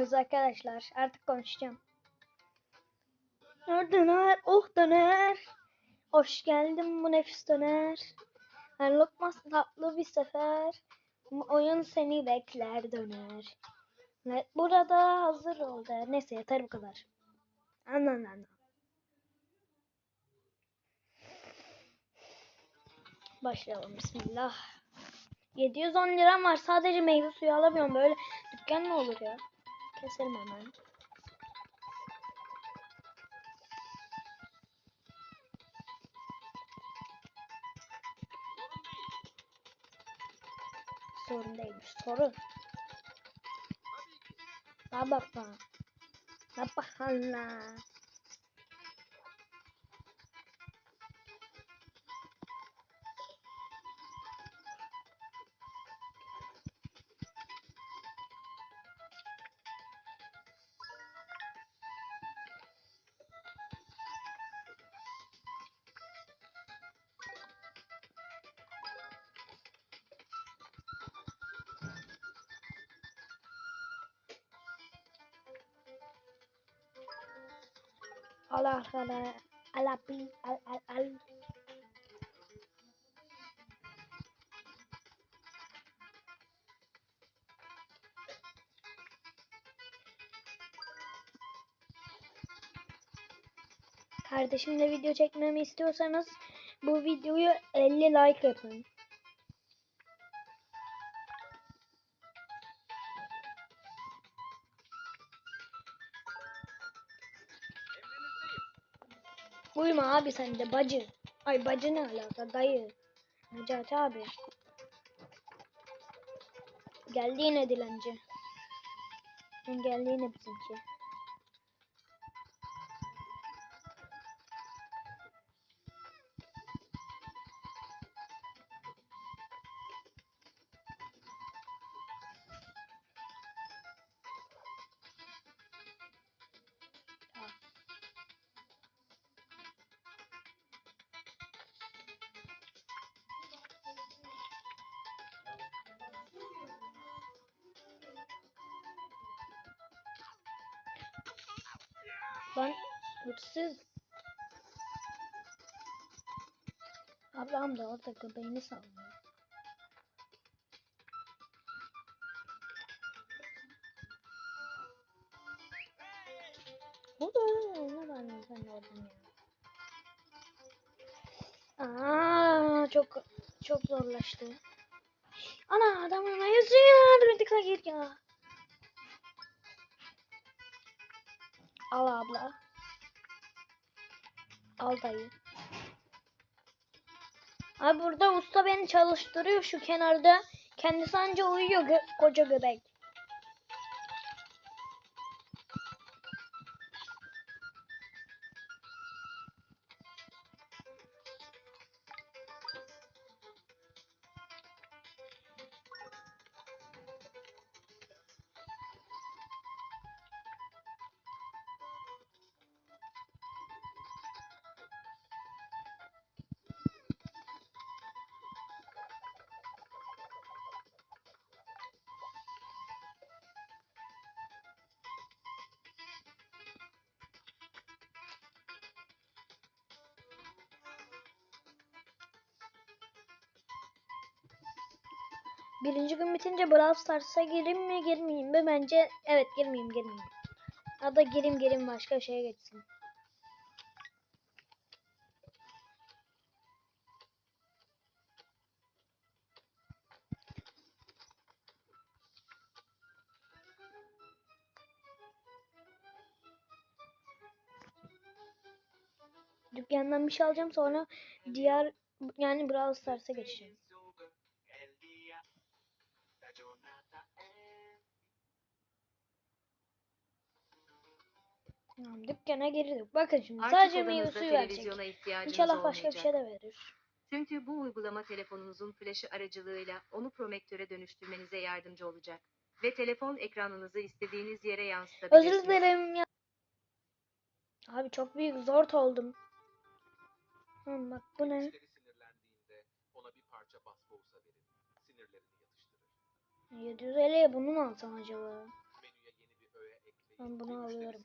konuşmuyoruz arkadaşlar. Artık konuşacağım. Döner, oh döner. Hoş geldin bu nefis döner. Her lokma tatlı bir sefer. Oyun seni bekler döner. Evet, burada hazır ol der. Neyse yeter bu kadar. Anan anan. Başlayalım bismillah. 710 liram var. Sadece meyve suyu alamıyorum. Böyle dükkan mı olur ya? Keselim hemen. Sorun değilmiş. Sorun. Baba baba. Baba Allah bil. Al al al. Kardeşimle video çekmemi istiyorsanız bu videoyu 50 like yapın. Uyuma abi sen de bacı. Ay bacı ne alaka dayı. Necati abi. Geldi yine dilenci. Geldi yine bizimki. Ablam da orada göbeğini sallıyor. Bu da ne var mı sen oradan ya? Aa çok çok zorlaştı. Ana adamın ayısı ya. Dur gir ya. Al abla. Al dayı. Abi burada usta beni çalıştırıyor şu kenarda. Kendisi anca uyuyor gö koca göbek. Birinci gün bitince Brawl Stars'a gireyim mi girmeyeyim mi? Bence evet girmeyeyim girmeyeyim. Ya da girim girim başka şeye geçsin. Dükkandan bir şey alacağım sonra diğer yani Brawl Stars'a geçeceğim. Tamam dükkana girdik. Bakın şimdi Artık sadece meyve suyu verecek. İnşallah başka bir olmayacak. şey de verir. Çünkü bu uygulama telefonunuzun flaşı aracılığıyla onu promektöre dönüştürmenize yardımcı olacak. Ve telefon ekranınızı istediğiniz yere yansıtabilirsiniz. Özür dilerim ya. Abi çok büyük zor oldum. Hı, bak bu ne? Ona bir parça basbousa verin. Sinirlerini yatıştırır. 750'ye bunu mu alsam acaba? Menüye yeni bir öğe Ben bunu alıyorum.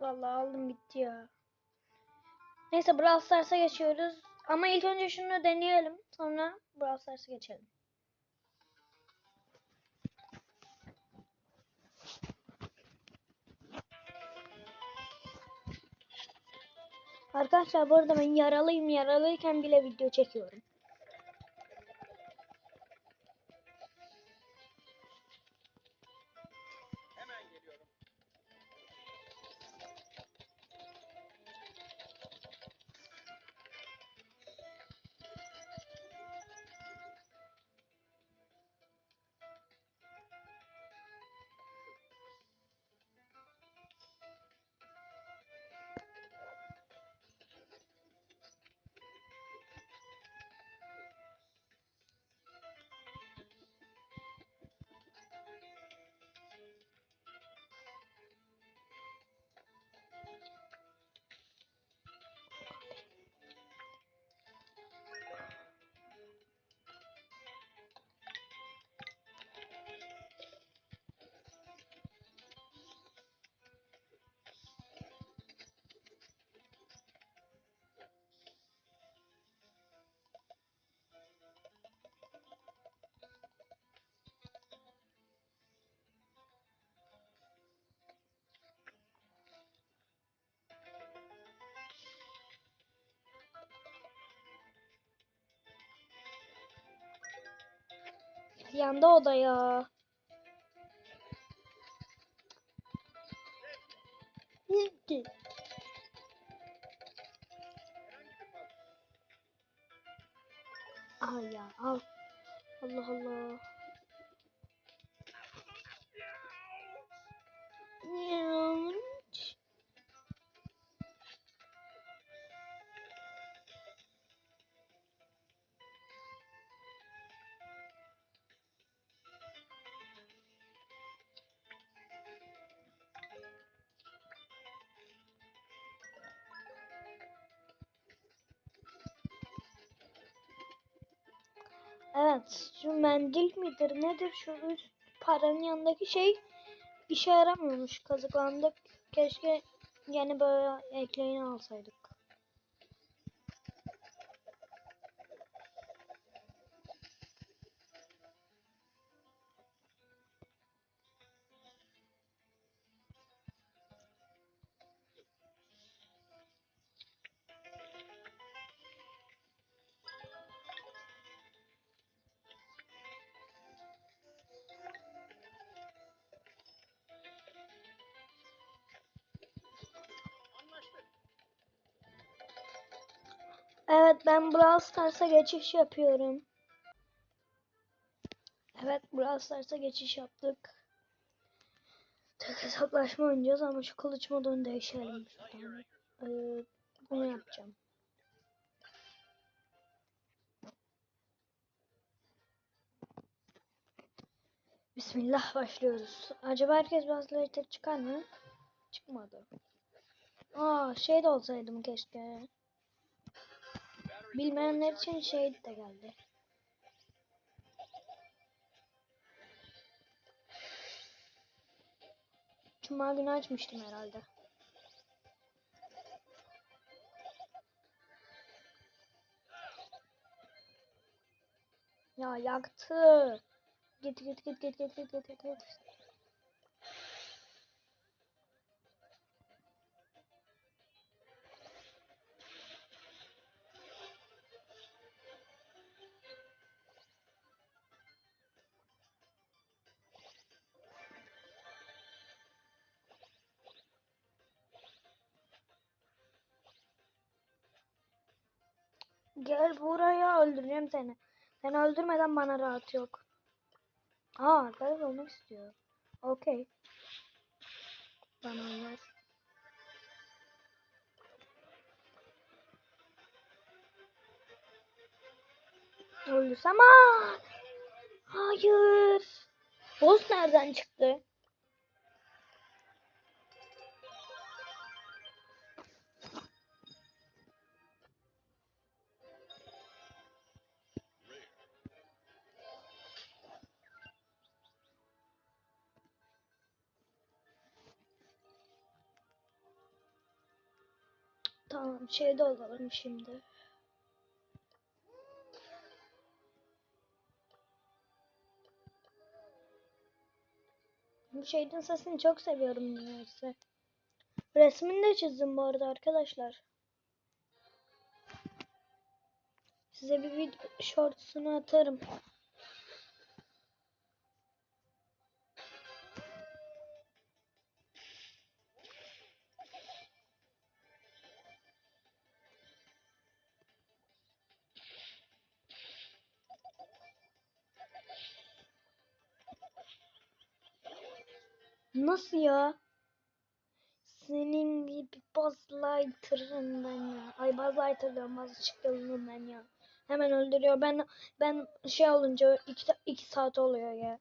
Vallahi aldım gitti ya. Neyse Brawl Stars'a geçiyoruz. Ama ilk önce şunu deneyelim. Sonra Brawl Stars'a geçelim. Arkadaşlar bu arada ben yaralıyım. Yaralıyken bile video çekiyorum. Yanda o da Evet, şu mendil midir nedir şu paranın yanındaki şey işe yaramıyormuş. Kazıklandık. Keşke yeni böyle ekleyini alsaydık. Evet ben Brawl Stars'a geçiş yapıyorum. Evet Brawl Stars'a geçiş yaptık. Tek hesaplaşma oynayacağız ama şu kılıç modunu şuradan. Ee, bunu yapacağım. Bismillah başlıyoruz. Acaba herkes bazıları çıkar mı? Çıkmadı. Aa şey de olsaydım keşke. Bilmeyenler için şey de geldi. Cuma günü açmıştım herhalde. Ya yaktı. Git git git git git git git git. Gel buraya öldüreceğim seni. Sen öldürmeden bana rahat yok. Aa arkadaş olmak istiyor. Okey. Bana olmaz. Öldürsem aa! Hayır. Boss nereden çıktı? Tamam şeyde olalım şimdi. Bu şeyin sesini çok seviyorum niyeyse. Resmini de çizdim bu arada arkadaşlar. Size bir video shortsunu atarım. Nasıl ya? Senin gibi Buzz Lightyear'ım ben ya. Ay Buzz Lightyear diyorum Buzz çıkıyorum ben ya. Hemen öldürüyor. Ben ben şey olunca iki, iki saat oluyor ya.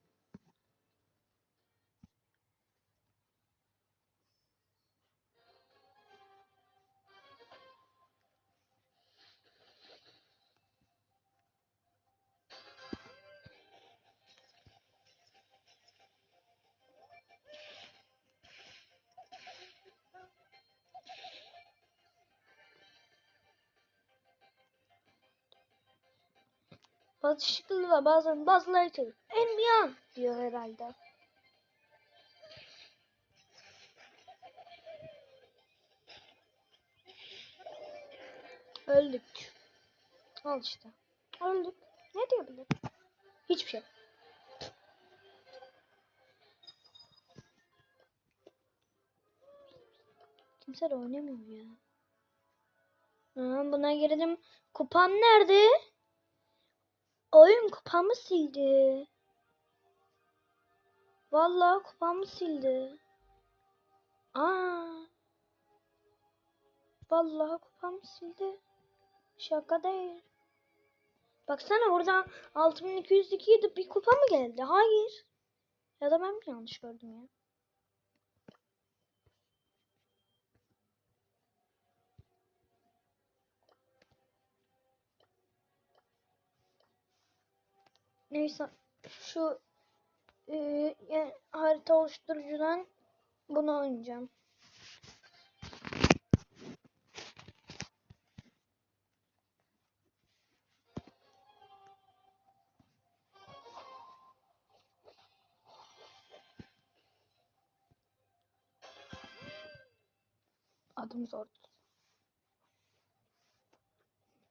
Bazı şıklı da bazen Buzz Lightyear. Emyan diyor herhalde. Öldük. Al işte. Öldük. Ne diyebilir? Hiçbir şey. Kimse de oynamıyor ya. Ha, buna girdim. Kupam nerede? Oyun kupamı sildi. Vallahi kupamı sildi. Aa. Vallahi kupamı sildi. Şaka değil. Baksana orada 6202 idi bir kupa mı geldi? Hayır. Ya da ben mi yanlış gördüm ya? Neyse şu e, yani harita oluşturucudan bunu oynayacağım. Adım zor.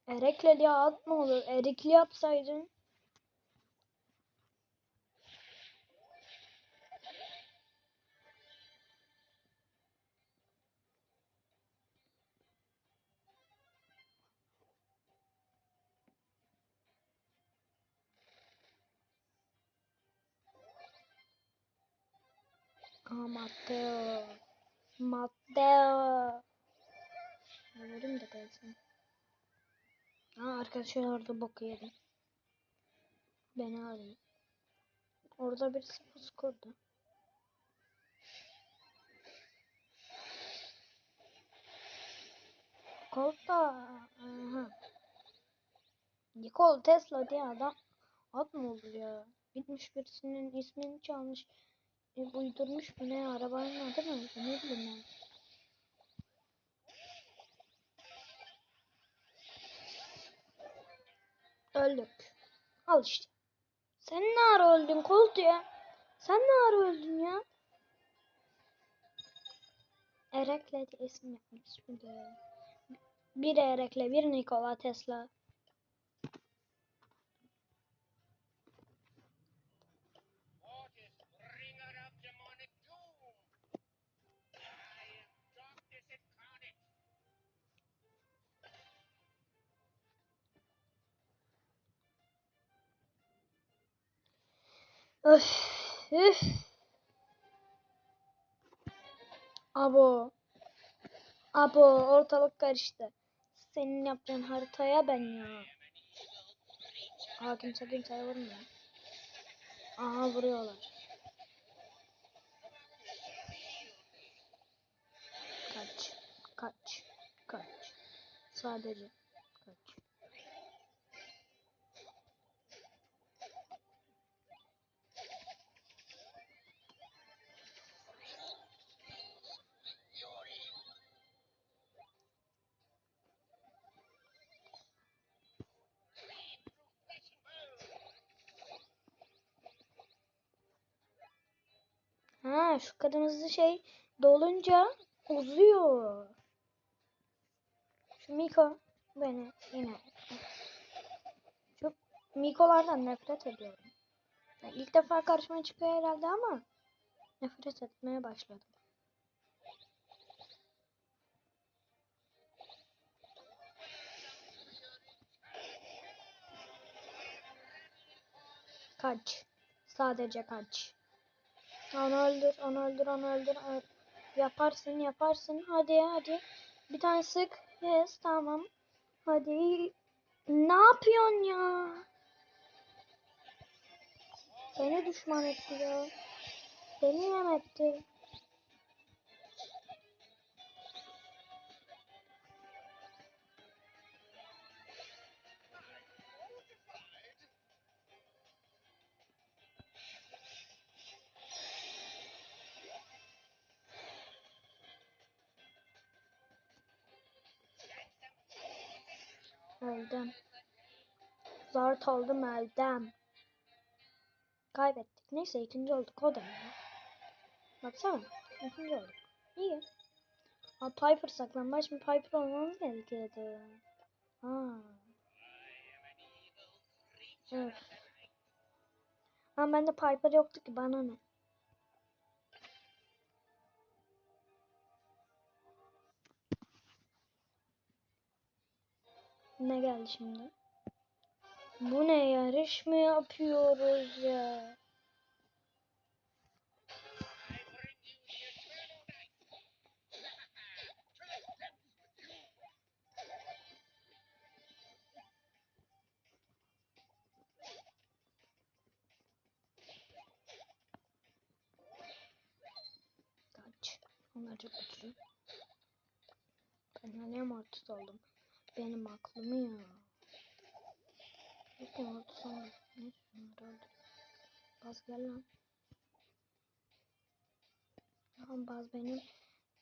Erekle diye ad mı olur? Erikli yapsaydın. Matteo. Ölerim de gelsin. Aa arkadaşlar orada bok. Beni arıyor. Orada birisi pus kurdu. Kolda. Aha. Nikola Tesla diye adam ad mı olur ya? Gitmiş birisinin ismini çalmış. E, uydurmuş mu ne? Arabanın adı mı? Ne bileyim ben. Öldük. Al işte. Sen ne ara öldün Colt ya? Sen ne ara öldün ya? Erek'le de isim de. Bir Erek'le bir Nikola Tesla. Öf. Üf. Abo. Abo ortalık karıştı. Senin yapacağın haritaya ben ya. Aa kimse kimseye vurmuyor. Aha vuruyorlar. Kaç. Kaç. Kaç. Sadece kaç. Ha şu kırmızı şey dolunca uzuyor. Şu Miko beni yine. Şu Miko'lardan nefret ediyorum. Ya ilk defa karşıma çıkıyor herhalde ama nefret etmeye başladım. Kaç. Sadece kaç. Onu öldür, onu öldür, onu öldür. öl- Yaparsın, yaparsın. Hadi, hadi. Bir tane sık. Yes, tamam. Hadi. Ne yapıyorsun ya? Beni düşman etti ya. Beni yem etti. Öldüm. Zart oldum öldüm. Kaybettik. Neyse ikinci olduk o da ya. Baksana. ikinci olduk. İyi. Aa, Piper saklambaç mı? Piper olmamız gerekiyordu. Ha. Öf. Ama bende Piper yoktu ki bana ne? Ne geldi şimdi? Bu ne yarış mı yapıyoruz ya? Kaç. Onlar çok güçlü. Ben hani mortis oldum. Benim aklımı ya. Peki mortis oldum. Ne şunları. Baz gel lan. Tamam baz benim.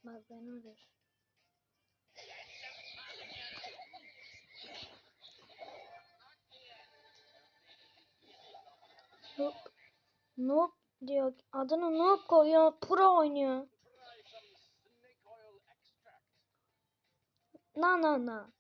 Baz beni öldür. Noob. Noob diyor. Adını Noob koyuyor. Pro oynuyor. Na na na.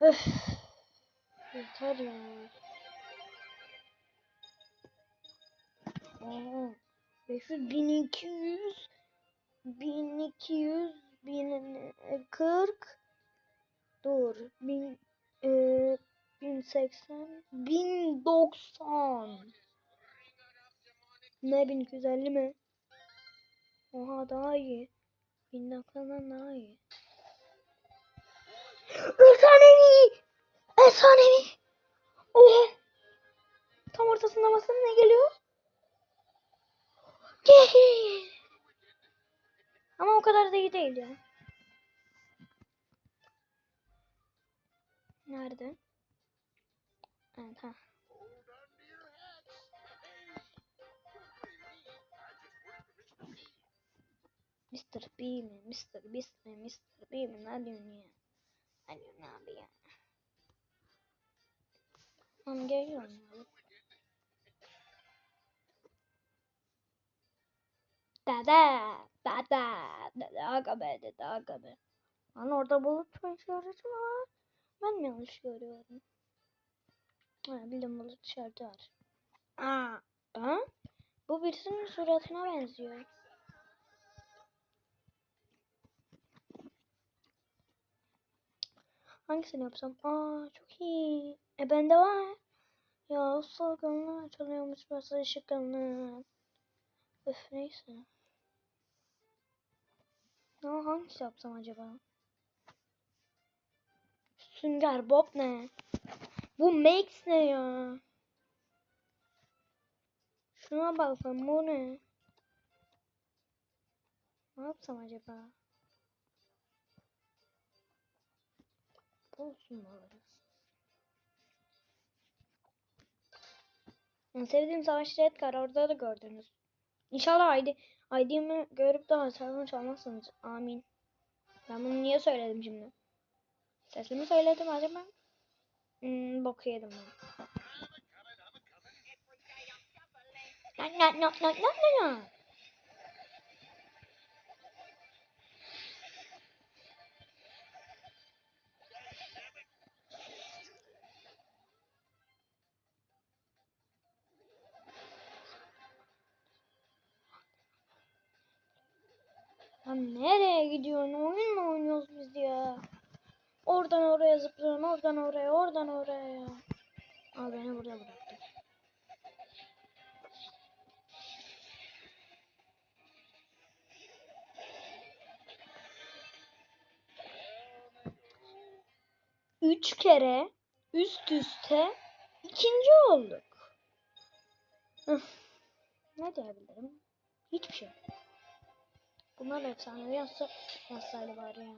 Öf. Yeter ya. Oo. 500, 1200, 1200, 1040, dur, 1000, e, 1080, 1090. Ne 1250 mi? Oha daha iyi. 1090'dan daha iyi. Efsanevi! Efsanevi! Oha! Tam ortasında basın ne geliyor? Ama o kadar da iyi değil ya. Nerede? Evet ha. Mr. B mi? Mr. Beast mi? Mr. B mi? Ne diyorsun ya? Diyorsun abi ya? Tamam geliyorum ya. Dede, dede, dede aga be, dede aga be. Lan orada bulut işareti var? Ben mi yanlış görüyorum? Ha, bildim bulut işareti var. Aa, ha? Bu birisinin suratına benziyor. Hangisini yapsam? Aa çok iyi. E bende var. Ya salgınlar çalıyormuş masaj ışıklarını. Öf neyse. Ya hangisi yapsam acaba? Sünger Bob ne? Bu Max ne ya? Şuna baksam bu ne? Ne yapsam acaba? Olsun. En sevdiğim savaşçı Edgar orada da gördünüz. İnşallah ID, ID'mi görüp de hesabımı çalmazsınız. Amin. Ben bunu niye söyledim şimdi? Sesli mi söyledim acaba? Hmm, bok yedim ben. No, no, no, no, no, no, no. Lan nereye gidiyorsun? Oyun mu oynuyoruz biz ya? Oradan oraya zıplıyorsun, oradan oraya, oradan oraya ya. Al beni burada bıraktı. Üç kere üst üste ikinci olduk. Ne diyebilirim? Hiçbir şey. Bunlar efsanevi yazsa yazsaydı bari ya.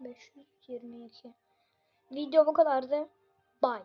522 Video bu kadardı. Bye.